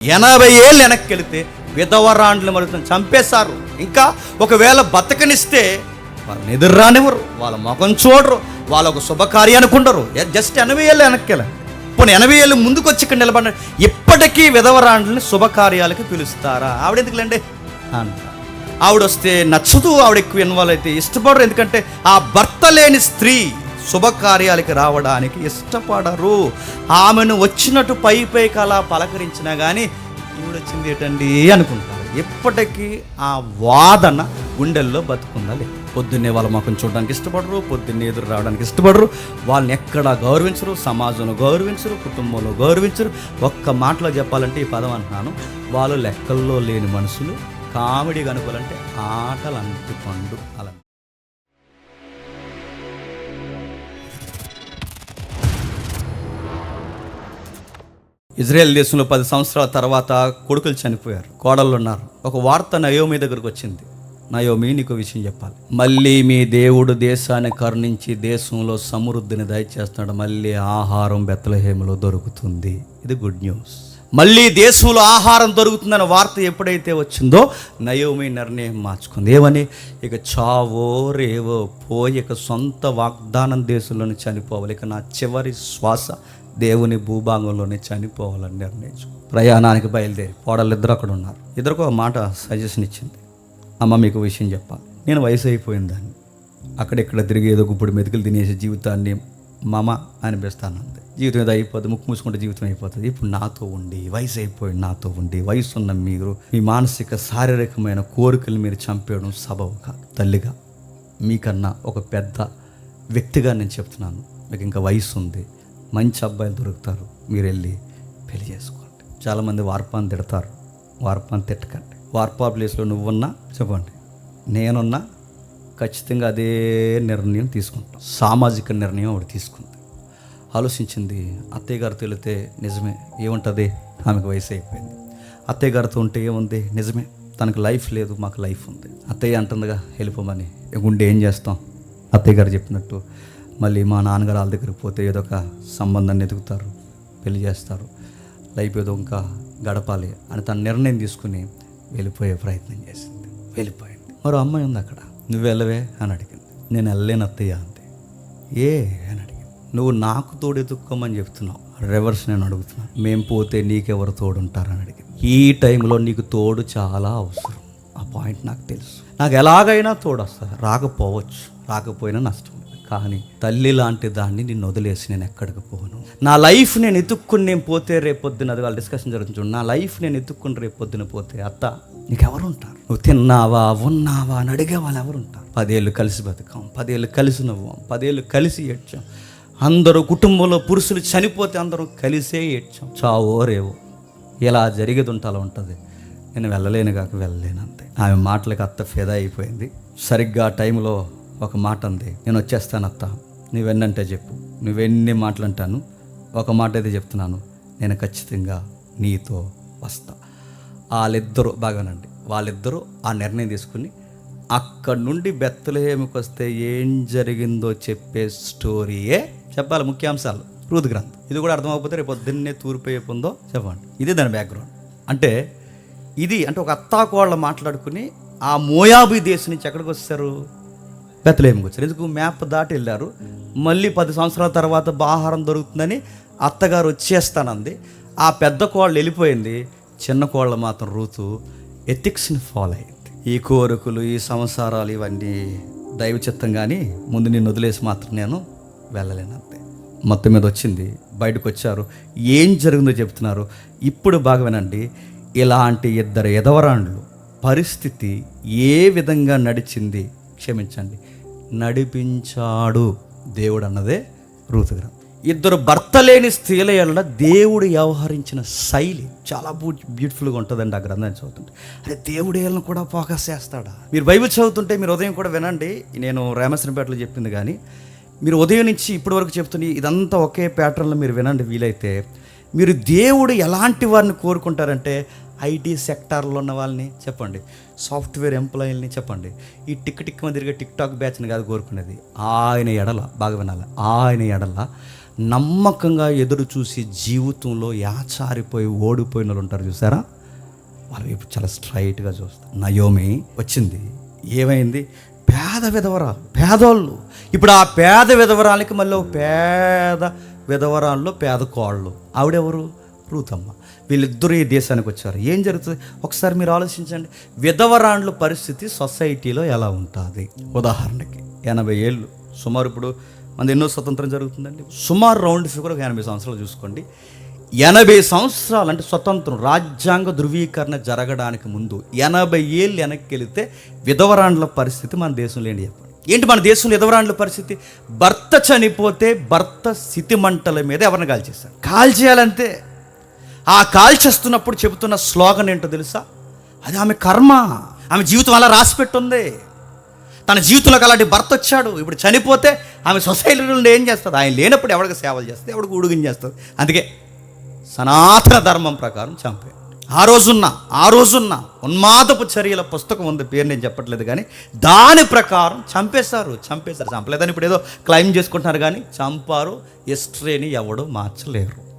ఎనభై ఏళ్ళు వెనక్కి వెళితే విధవరాండ్లు మరుగుతుంది చంపేశారు. ఇంకా ఒకవేళ బతకనిస్తే వాళ్ళని ఎదురు రానివ్వరు వాళ్ళ ముఖం చూడరు వాళ్ళ ఒక శుభకార్యానికి ఉండరు జస్ట్ ఎనభై ఏళ్ళు వెనక్కి వెళ్ళండి. పోనీ ఎనభై ఏళ్ళు ముందుకు వచ్చి ఇక్కడ నిలబడి ఇప్పటికీ విధవరాండ్లని శుభకార్యాలకి పిలుస్తారా? ఆవిడ ఎందుకులేండి అంట. ఆవిడ వస్తే నచ్చదు ఆవిడ ఎక్కువ ఇన్వాల్వ్ అయితే ఇష్టపడరు. ఎందుకంటే ఆ భర్త లేని స్త్రీ శుభకార్యాలకి రావడానికి ఇష్టపడరు. ఆమెను వచ్చినట్టు పై పైకి అలా పలకరించినా కానీ ఈవిడొచ్చింది ఏంటండి అనుకుంటారు. ఎప్పటికీ ఆ వాదన గుండెల్లో బతుకుందా లేదు పొద్దున్నే వాళ్ళ ముఖం చూడడానికి ఇష్టపడరు పొద్దున్నే ఎదురు రావడానికి ఇష్టపడరు. వాళ్ళని ఎక్కడా గౌరవించరు సమాజంలో గౌరవించరు కుటుంబంలో గౌరవించరు. ఒక్క మాటలో చెప్పాలంటే ఈ పదం అంటున్నాను. వాళ్ళు లెక్కల్లో లేని మనుషులు కామెడీ కనుకోవాలంటే ఆటలు అంటుపండు అలా. ఇజ్రాయెల్ దేశంలో పది సంవత్సరాల తర్వాత కొడుకులు చనిపోయారు. కోడళ్ళు ఉన్నారు. ఒక వార్త నయోమి దగ్గరకు వచ్చింది. నయోమి నీకు విషయం చెప్పాలి. మళ్ళీ మీ దేవుడు దేశాన్ని కరుణించి దేశంలో సమృద్ధిని దయచేస్తున్నాడు. మళ్ళీ ఆహారం బెత్తలహేమలో దొరుకుతుంది. ఇది గుడ్ న్యూస్. మళ్ళీ దేశంలో ఆహారం దొరుకుతుందన్న వార్త ఎప్పుడైతే వచ్చిందో నయోమి నిర్ణయం మార్చుకుంది. ఏమని? ఇక చావో రేవో పోయి ఇక సొంత వాగ్దానం దేశంలోనే చనిపోవాలి. ఇక నా చివరి శ్వాస దేవుని భూభాగంలోనే చనిపోవాలని నిర్ణయించు ప్రయాణానికి బయలుదేరి కోడలు ఇద్దరు అక్కడ ఉన్నారు. ఇద్దరికి ఒక మాట సజెషన్ ఇచ్చింది. అమ్మ మీకు విషయం చెప్పాలి. నేను వయసు అయిపోయిందాన్ని అక్కడెక్కడ తిరిగి ఏదో గుప్పుడు మెతుకులు తినేసే జీవితాన్ని మమ అనిపిస్తానంది. జీవితం ఏదో అయిపోతుంది ముక్కు మూసుకుంటే జీవితం అయిపోతుంది. ఇప్పుడు నాతో ఉండి వయసు అయిపోయింది నాతో ఉండి వయసు ఉన్న మీరు మీ మానసిక శారీరకమైన కోరికలు మీరు చంపేయడం సబబు కాదు. తల్లిగా మీకన్నా ఒక పెద్ద వ్యక్తిగా నేను చెప్తున్నాను. మీకు ఇంకా వయసు ఉంది. మంచి అబ్బాయిలు దొరుకుతారు. మీరు వెళ్ళి పెళ్ళి చేసుకోండి. చాలామంది వార్పాన్ని తిడతారు. వార్పాన్ని తిట్టకండి. వార్పా ప్లేస్లో నువ్వున్నా చెప్పండి. నేనున్నా ఖచ్చితంగా అదే నిర్ణయం తీసుకుంటాం. సామాజిక నిర్ణయం ఆవిడ తీసుకుంది. ఆలోచించింది అత్తయ్య గారు తెలితే నిజమే ఏముంటుంది? ఆమెకు వయసు అయిపోయింది. అత్తయ్య గారితో ఉంటే ఏముంది? నిజమే తనకు లైఫ్ లేదు మాకు లైఫ్ ఉంది. అత్తయ్య అంటుందిగా వెళ్ళిపోమని. ఇక ఉండి ఏం చేస్తాం? అత్తయ్య గారు చెప్పినట్టు మళ్ళీ మా నాన్నగారు వాళ్ళ దగ్గరికి పోతే ఏదో ఒక సంబంధాన్ని ఎదుగుతారు పెళ్ళి చేస్తారు. లైఫ్ ఏదో ఇంకా గడపాలి అని తన నిర్ణయం తీసుకుని వెళ్ళిపోయే ప్రయత్నం చేసింది. వెళ్ళిపోయింది. మరో అమ్మాయి ఉంది అక్కడ. నువ్వు వెళ్ళవే అని అడిగింది. నేను వెళ్ళలేను అత్తయ్య అంతే ఏ అని అడిగింది. నువ్వు నాకు తోడు ఎదుక్కోమని చెప్తున్నావు. రివర్స్ నేను అడుగుతున్నాను మేము పోతే నీకెవరు తోడుంటారని అడిగింది. ఈ టైంలో నీకు తోడు చాలా అవసరం. ఆ పాయింట్ నాకు తెలుసు. నాకు ఎలాగైనా తోడు వస్తుంది. రాకపోవచ్చు. రాకపోయినా నష్టం కానీ తల్లి లాంటి దాన్ని నిన్ను వదిలేసి నేను ఎక్కడికి పోను. నా లైఫ్ నేను ఎత్తుక్కుని నేను పోతే రేపొద్దున అది వాళ్ళ డిస్కషన్ జరుగుతుంది నా లైఫ్ నేను ఎత్తుక్కుని రేపొద్దున పోతే అత్త నీకెవరు ఉంటారు నువ్వు తిన్నావా ఉన్నావా అని అడిగే వాళ్ళు ఎవరు ఉంటారు పదేళ్ళు కలిసి బతుకాం పదేళ్ళు కలిసి నవ్వాం పదేళ్ళు కలిసి ఏడ్చాం. అందరూ కుటుంబంలో పురుషులు చనిపోతే అందరూ కలిసే ఏడ్చాం. చావో రేవో ఇలా జరిగేది ఉంటే అలా ఉంటుంది. నేను వెళ్ళలేను కాక వెళ్ళలేను అంతే. ఆమె మాటలకు అత్త ఫిదా అయిపోయింది. సరిగ్గా టైంలో ఒక మాట అంది. నేను వచ్చేస్తాను అత్త. నువ్వెన్నంటే చెప్పు. నువ్వెన్ని మాటలు అంటాను ఒక మాట అయితే చెప్తున్నాను. నేను ఖచ్చితంగా నీతో వస్తా. వాళ్ళిద్దరూ బాగానండి. వాళ్ళిద్దరూ ఆ నిర్ణయం తీసుకుని అక్కడి నుండి బెత్తలేమికి వస్తే ఏం జరిగిందో చెప్పే స్టోరీయే చెప్పాలి. ముఖ్యాంశాలు. రూద్ గ్రంథం. ఇది కూడా అర్థమైపోతే రేపు పొద్దున్నే తూర్పు పొందో చెప్పండి. ఇది దాని బ్యాక్గ్రౌండ్ అంటే ఇది అంటే ఒక అత్తాకోళ్ళ మాట్లాడుకుని ఆ మోయాబీ దేశం నుంచి ఎక్కడికి వస్తారు? బెత్తలేమికి వచ్చారు. ఎందుకు? మ్యాప్ దాటి వెళ్ళారు. మళ్ళీ పది సంవత్సరాల తర్వాత ఆహారం దొరుకుతుందని అత్తగారు వచ్చేస్తానంది. ఆ పెద్ద కోళ్ళు వెళ్ళిపోయింది. చిన్న కోళ్ళ మాత్రం రూతు ఎథిక్స్ని ఫాలో అయింది. ఈ కోరికలు ఈ సంసారాలు ఇవన్నీ దైవ చిత్తం కానీ ముందు నేను వదిలేసి మాత్రం నేను వెళ్ళలేను అంతే. మొత్తం మీద వచ్చింది. బయటకు వచ్చారు. ఏం జరిగిందో చెప్తున్నారు. ఇప్పుడు బాగా వినండి ఇలాంటి ఇద్దరు ఎదవరాండ్లు పరిస్థితి ఏ విధంగా నడిచింది? క్షమించండి. నడిపించాడు దేవుడు అన్నదే ఋతుగ్రం ఇద్దరు భర్త లేని స్త్రీల ఎడల దేవుడు వ్యవహరించిన శైలి చాలా బ్యూటిఫుల్గా ఉంటుందండి ఆ గ్రంథాన్ని చదువుతుంటే. అరే దేవుడు ఏళ్ళను కూడా ఫోకస్ చేస్తాడా? మీరు బైబిల్ చదువుతుంటే మీరు ఉదయం కూడా వినండి. నేను రామేశ్వరంపేటలో చెప్పింది కానీ మీరు ఉదయం నుంచి ఇప్పటి వరకు చెప్తుంది ఇదంతా ఒకే ప్యాటర్న్లో మీరు వినండి వీలైతే. మీరు దేవుడు ఎలాంటి వారిని కోరుకుంటారంటే ఐటీ సెక్టార్లో ఉన్న వాళ్ళని చెప్పండి. సాఫ్ట్వేర్ ఎంప్లాయీలని చెప్పండి. ఈ టిక్ టిక్ తిరిగే టిక్ టాక్ బ్యాచ్ని కాదు కోరుకునేది. ఆయన ఎడల బాగా వినాలి? ఆయన ఎడల నమ్మకంగా ఎదురు చూసి జీవితంలో యాచారిపోయి ఓడిపోయిన వాళ్ళు ఉంటారు చూసారా? వాళ్ళ ఇప్పుడు చాలా స్ట్రైట్గా చూస్తారు నయోమి వచ్చింది. ఏమైంది? పేద విధవరాలు పేదోళ్ళు. ఇప్పుడు ఆ పేద విధవరాలకి మళ్ళీ పేద విధవరాల్లో పేద కోళ్ళు. ఆవిడెవరు? రూతమ్మ. వీళ్ళిద్దరూ ఈ దేశానికి వచ్చారు. ఏం జరుగుతుంది? ఒకసారి మీరు ఆలోచించండి. విధవరాండ్ల పరిస్థితి సొసైటీలో ఎలా ఉంటుంది? ఉదాహరణకి ఎనభై ఏళ్ళు. సుమారు ఇప్పుడు మన ఎన్నో స్వతంత్రం జరుగుతుందండి. సుమారు రౌండ్ ఫిగర్ ఒక ఎనభై సంవత్సరాలు చూసుకోండి. ఎనభై సంవత్సరాలు అంటే స్వతంత్రం రాజ్యాంగ ధృవీకరణ జరగడానికి ముందు ఎనభై ఏళ్ళు వెనక్కి వెళితే విధవరాండ్ల పరిస్థితి మన దేశంలో ఏంటి చెప్పండి? ఏంటి మన దేశంలో విధవరాండ్ల పరిస్థితి? భర్త చనిపోతే భర్త స్థితి మంటల మీద ఎవరిని కాల్చేస్తారు కాల్చేయాలంటే ఆ కాల్చేస్తున్నప్పుడు చెబుతున్న స్లోగన్ ఏంటో తెలుసా? అది ఆమె కర్మ. ఆమె జీవితం అలా రాసి పెట్టుంది తన జీవితంలోకి అలాంటి భర్త వచ్చాడు. ఇప్పుడు చనిపోతే ఆమె సొసైటీ నుండి ఏం చేస్తుంది? ఆయన లేనప్పుడు ఎవరికి సేవలు చేస్తుంది? ఎవరికి ఉడుగుని చేస్తుంది? అందుకే సనాతన ధర్మం ప్రకారం చంపే ఆ రోజున్న ఆ రోజున్న ఉన్మాదపు చర్యల పుస్తకం ఉంది. పేరు నేను చెప్పట్లేదు కానీ దాని ప్రకారం చంపేశారు. చంపేశారు. చంపలేదని ఇప్పుడు ఏదో క్లైమ్ చేసుకుంటున్నారు కానీ చంపారు. హిస్టరీని ఎవడు మార్చలేరు.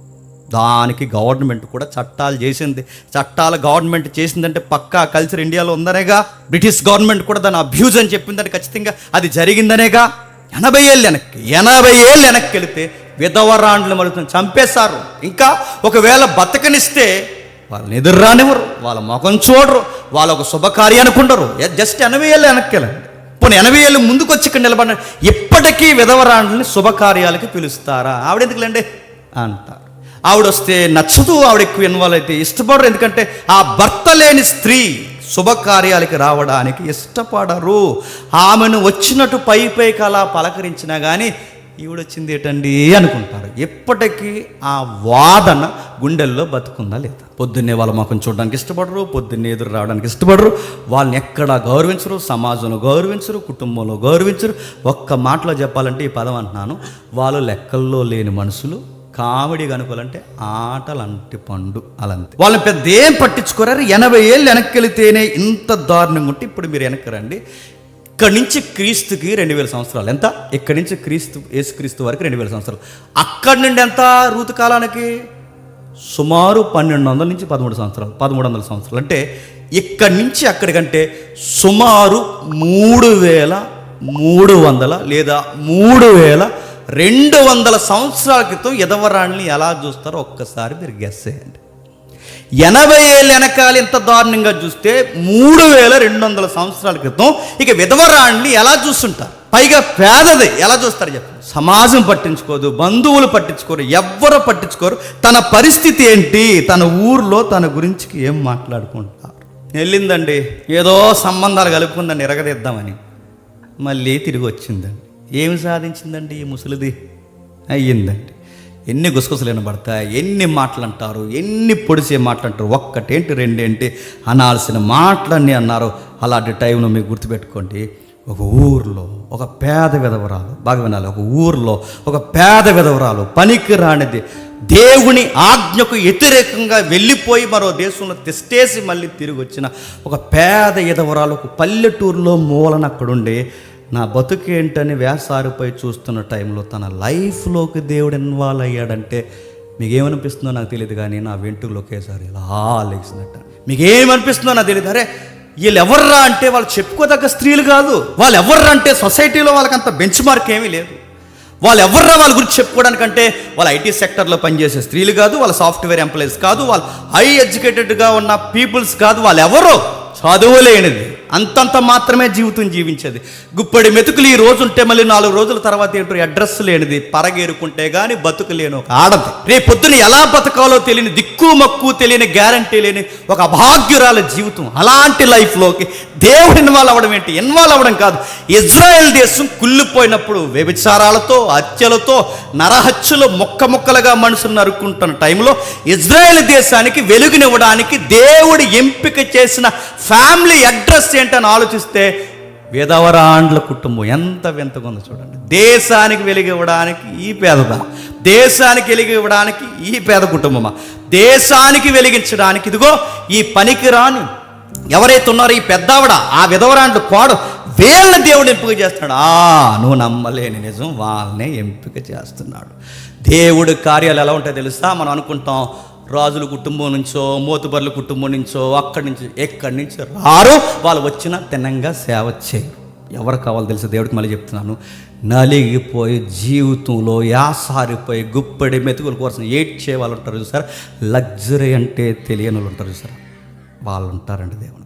దానికి గవర్నమెంట్ కూడా చట్టాలు చేసింది. చట్టాలు గవర్నమెంట్ చేసిందంటే పక్కా కల్చర్ ఇండియాలో ఉందనేగా బ్రిటిష్ గవర్నమెంట్ కూడా దాన్ని అబ్యూజ్ అని చెప్పిందని ఖచ్చితంగా అది జరిగిందనేగా ఎనభై ఏళ్ళు వెనక్కి ఎనభై ఏళ్ళు వెనక్కి వెళితే విధవరాండ్లు మరుగుతుంది చంపేశారు. ఇంకా ఒకవేళ బతకనిస్తే వాళ్ళని ఎదురు రానివ్వరు వాళ్ళ ముఖం చూడరు వాళ్ళ ఒక శుభకార్యానికి ఉండరు జస్ట్ ఎనభై ఏళ్ళు వెనక్కి వెళ్ళండి. పోనీ ఎనభై ఏళ్ళు ముందుకు వచ్చి ఇక్కడ నిలబడిన ఇప్పటికీ విధవరాండ్లని శుభకార్యాలకి పిలుస్తారా? ఆవిడెందుకులండి అంటారు ఆవిడ వస్తే నచ్చదు ఆవిడ ఎక్కువ ఇన్వాల్వ్ అయితే ఇష్టపడరు. ఎందుకంటే ఆ భర్త లేని స్త్రీ శుభకార్యాలకి రావడానికి ఇష్టపడరు. ఆమెను వచ్చినట్టు పై పైకి అలా పలకరించినా కానీ ఈవిడొచ్చింది ఏంటండి అనుకుంటారు. ఎప్పటికీ ఆ వాదన గుండెల్లో బతుకుందా లేదా? పొద్దున్నే వాళ్ళ ముఖం చూడడానికి ఇష్టపడరు పొద్దున్నే ఎదురు రావడానికి ఇష్టపడరు వాళ్ళని ఎక్కడా గౌరవించరు సమాజంలో గౌరవించరు కుటుంబంలో గౌరవించరు. ఒక్క మాటలో చెప్పాలంటే ఈ పదం అంటున్నాను. వాళ్ళు లెక్కల్లో లేని మనుషులు కామెడీ కనుకోవాలంటే ఆటలంటి పండు అలంతే. వాళ్ళని పెద్ద ఏం పట్టించుకోరారు ఎనభై ఏళ్ళు వెనక్కి వెళితేనే ఇంత దారుణంగా ఉంటే ఇప్పుడు మీరు వెనక్కి రండి. ఇక్కడి నుంచి క్రీస్తుకి రెండు వేల సంవత్సరాలు. ఎంత? ఇక్కడి నుంచి క్రీస్తు యేసుక్రీస్తు వరకు రెండు వేల సంవత్సరాలు. అక్కడి నుండి ఎంత? ఋతు కాలానికి? సుమారు పన్నెండు వందల నుంచి పదమూడు సంవత్సరాలు పదమూడు వందల సంవత్సరాలు. అంటే ఇక్కడి నుంచి అక్కడికంటే సుమారు మూడు వేల మూడు వందల లేదా మూడు వేల రెండు వందల సంవత్సరాల క్రితం ఎదవరాణ్ణి ఎలా చూస్తారో ఒక్కసారి మీరు గెస్ చేయండి. ఎనభై ఏళ్ళు వెనకాల ఎంత దారుణంగా చూస్తే మూడు వేల రెండు వందల సంవత్సరాల క్రితం ఇక విధవరాణ్ణి ఎలా చూస్తుంటారు? పైగా పేదది ఎలా చూస్తారు చెప్పండి. సమాజం పట్టించుకోదు బంధువులు పట్టించుకోరు ఎవ్వరు పట్టించుకోరు. తన పరిస్థితి ఏంటి? తన ఊర్లో తన గురించి ఏం మాట్లాడుకుంటారు? వెళ్ళిందండి. ఏదో సంబంధాలు కలుపుకుందని ఎరగదిద్దామని మళ్ళీ తిరిగి వచ్చిందండి. ఏమి సాధించిందండి ఈ ముసలిది? అయ్యిందండి. ఎన్ని గుసగుసలు వినబడతాయి ఎన్ని మాటలు అంటారు ఎన్ని పొడిసే మాటలు అంటారు ఒక్కటేంటి రెండేంటి అనాల్సిన మాటలన్నీ అన్నారు. అలాంటి టైంలో మీకు గుర్తుపెట్టుకోండి. ఒక ఊర్లో ఒక పేద విధవరాలు బాగా వినాలి ఒక ఊర్లో ఒక పేద విధవరాలు పనికి రానిది దేవుని ఆజ్ఞకు వ్యతిరేకంగా వెళ్ళిపోయి మరో దేశంలో తిష్టేసి మళ్ళీ తిరిగి వచ్చిన ఒక పేద విధవరాలు ఒక పల్లెటూరులో మూలన అక్కడుండే నా బతుకేంటని వేసారిపై చూస్తున్న టైంలో తన లైఫ్లోకి దేవుడు ఇన్వాల్వ్ అయ్యాడంటే మీకేమనిపిస్తుందో నాకు తెలియదు కానీ నా వెంట్రుకలు ఒకేసారి ఇలా లేచినట్ట మీకేమనిపిస్తుందో నాకు తెలియదు అరే వీళ్ళు ఎవర్రా అంటే వాళ్ళు చెప్పుకోదగ్గ స్త్రీలు కాదు. వాళ్ళు ఎవర్రా అంటే సొసైటీలో వాళ్ళకంత బెంచ్ మార్క్ ఏమీ లేదు. వాళ్ళు ఎవర్రా వాళ్ళ గురించి చెప్పుకోవడానికంటే వాళ్ళ ఐటీ సెక్టర్లో పనిచేసే స్త్రీలు కాదు వాళ్ళ సాఫ్ట్వేర్ ఎంప్లాయీస్ కాదు వాళ్ళు హై ఎడ్యుకేటెడ్గా ఉన్న పీపుల్స్ కాదు వాళ్ళు ఎవరో చదువులేనిది. అంతంత మాత్రమే జీవితం జీవించేది. గుప్పడి మెతుకులు ఈ రోజు ఉంటే మళ్ళీ నాలుగు రోజుల తర్వాత ఏంటో అడ్రస్ లేనిది. పరగేరుకుంటే కానీ బతుకు లేని ఒక ఆడది. రేపు పొద్దున ఎలా బతకాలో తెలియని దిక్కు మక్కు తెలియని గ్యారంటీ లేని ఒక అభాగ్యురాల జీవితం. అలాంటి లైఫ్లోకి దేవుడు ఇన్వాల్వ్ అవ్వడం ఏంటి? ఇన్వాల్వ్ అవ్వడం కాదు. ఇజ్రాయెల్ దేశం కుళ్ళిపోయినప్పుడు వ్యభిచారాలతో హత్యలతో నరహత్యలు మొక్క మొక్కలుగా మనుషులు నరుక్కుంటున్న టైంలో ఇజ్రాయెల్ దేశానికి వెలుగునివ్వడానికి దేవుడు ఎంపిక చేసిన ఫ్యామిలీ అడ్రస్ ఏంటని ఆలోచిస్తే విధవరాండ్ల కుటుంబం ఎంత వింతగా ఉందో చూడండి. దేశానికి వెలిగివ్వడానికి ఈ పేదదా? దేశానికి వెలిగివ్వడానికి ఈ పేద కుటుంబమా? దేశానికి వెలిగించడానికి ఇదిగో ఈ పనికిరాని ఎవరైతే ఉన్నారో ఈ పెద్దావిడ ఆ విధవరాండ్ల కోడు వీళ్ళని దేవుడు ఎంపిక చేస్తున్నాడు. ఆ నువ్వు నమ్మలేని నిజం వాళ్ళనే ఎంపిక చేస్తున్నాడు. దేవుడు కార్యాలు ఎలా ఉంటాయో తెలుసా? మనం అనుకుంటాం రాజుల కుటుంబం నుంచో మోతుబర్ల కుటుంబం నుంచో అక్కడి నుంచి ఎక్కడి నుంచి రారు? వాళ్ళు వచ్చిన తినంగా సేవ చేయరు. ఎవరు కావాలో తెలుసు? దేవుడికి మళ్ళీ చెప్తున్నాను. నలిగిపోయి జీవితంలో యాసారిపోయి గుప్పడి మెతుకుల కోసం ఏడ్చే వాళ్ళు ఉంటారు చూసారు? లగ్జరీ అంటే తెలియని వాళ్ళు ఉంటారు చూసారు? వాళ్ళు ఉంటారండి దేవుడు.